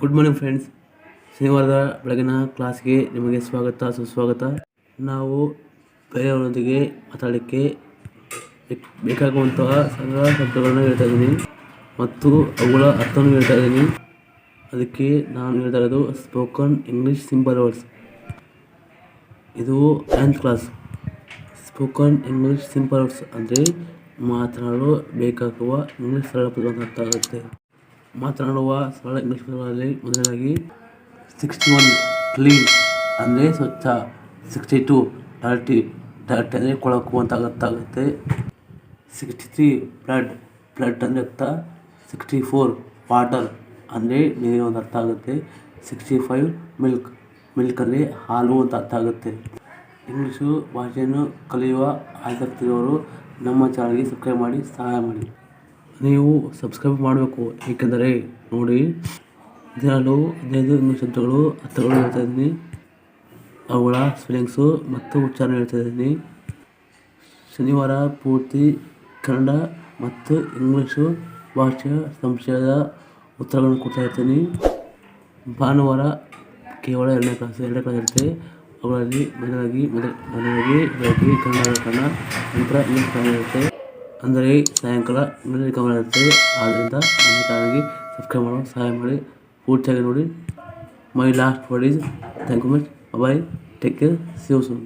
Good morning friends ಶನಿವಾರದ ಬೆಳಗಿನ ಕ್ಲಾಸ್ಗೆ ನಿಮಗೆ ಸ್ವಾಗತ, ಸುಸ್ವಾಗತ. ನಾವು ಬೇರೆಯವರೊಂದಿಗೆ ಮಾತಾಡಲಿಕ್ಕೆ ಬೇಕ್- ಬೇಕಾಗುವಂತಹ ಸರಳ ಶಬ್ದಗಳನ್ನು ಹೇಳ್ತಾ ಇದ್ದೀನಿ ಮತ್ತು ಅವುಗಳ ಅರ್ಥವನ್ನು ಹೇಳ್ತಾ ಇದ್ದೀನಿ. ಅದಕ್ಕೆ ನಾನು ಹೇಳ್ತಾ ಇರೋದು ಸ್ಪೋಕನ್ ಇಂಗ್ಲೀಷ್ ಸಿಂಪಲ್ ವರ್ಡ್ಸ್ ಇದು ninth class spoken English simple words ಅಂದರೆ ಮಾತನಾಡಲು ಬೇಕಾಗುವ ಇಂಗ್ಲೀಷ್ ಸರಳ ಪದ ಅರ್ಥ ಆಗುತ್ತೆ. ಮಾತನಾಡುವ ಸರಳ ಇಂಗ್ಲೀಷ್ ಪದಗಳಲ್ಲಿ ಸಿಕ್ಸ್ಟಿ ಒನ್ ಕ್ಲೀನ್ ಅಂದರೆ ಸ್ವಚ್ಛ ಸಿಕ್ಸ್ಟಿ ಟು ಡರ್ಟಿ ಡರ್ಟಿ ಅಂದರೆ ಕೊಳಕು ಅಂತ ಅರ್ಥ ಆಗುತ್ತೆ ಸಿಕ್ಸ್ಟಿ ತ್ರೀ ಬ್ಲಡ್ ಬ್ಲಡ್ ಅಂದರೆ ರಕ್ತ ಸಿಕ್ಸ್ಟಿ ಫೋರ್ ವಾಟರ್ ಅಂದರೆ ನೀರು ಅಂತ ಅರ್ಥ ಆಗುತ್ತೆ. ಸಿಕ್ಸ್ಟಿ ಫೈವ್ ಮಿಲ್ಕ್ ಮಿಲ್ಕ್ ಅಂದರೆ ಹಾಲು ಅಂತ ಅರ್ಥ ಆಗುತ್ತೆ. ಇಂಗ್ಲೀಷು ಭಾಷೆಯನ್ನು ಕಲಿಯುವ ಆಸಕ್ತಿಯವರು ನಮ್ಮ ಚಾನಲ್ಗೆ ಸಬ್ಸ್ಕ್ರೈಬ್ ಮಾಡಿ, ಸಹಾಯ ಮಾಡಿ. ನೀವು ಸಬ್ಸ್ಕ್ರೈಬ್ ಮಾಡಬೇಕು. ಏಕೆಂದರೆ ನೋಡಿ, ದಿನಾಲು ಹದಿನೈದು ಇಂಗ್ಲೀಷ್ ಶಬ್ದಗಳು ಅರ್ಥಗಳು ಹೇಳ್ತಾ ಇದ್ದೀನಿ. ಅವುಗಳ ಸ್ಪೆಲ್ಲಿಂಗ್ಸು ಮತ್ತು ಉಚ್ಚಾರಣೆ ಹೇಳ್ತಾ ಇದ್ದೀನಿ. ಶನಿವಾರ ಪೂರ್ತಿ ಕನ್ನಡ ಮತ್ತು ಇಂಗ್ಲೀಷು ಭಾಷೆಯ ಸಂಶಯದ ಉತ್ತರಗಳನ್ನು ಕೊಡ್ತಾ ಇರ್ತೀನಿ. ಭಾನುವಾರ ಕೇವಲ ಎರಡನೇ ಕ್ಲಾಸ್ ಎರಡನೇ ಕ್ಲಾಸ್ ಇರುತ್ತೆ. ಅವುಗಳಲ್ಲಿ ಮನೆಯಾಗಿ ಮೊದಲ ಮೊದಲಾಗಿ ಕನ್ನಡ ಕನ್ನಡ, ನಂತರ ಇಂಗ್ಲೀಷ್ ಇರುತ್ತೆ. ಅಂದರೆ ಸಾಯಂಕಾಲ ಇಂಗ್ಲೀಷ್ ಕನ್ನಡ ಇರುತ್ತೆ ಆದ್ದರಿಂದ ನನ್ನ ಚಾನಲ್ಗೆ ಸಬ್ಸ್ಕ್ರೈಬ್ ಮಾಡೋ ಸಹಾಯ ಮಾಡಿ ಪೂರ್ತಿಯಾಗಿ ನೋಡಿ my last word is thank you much bye take care see you soon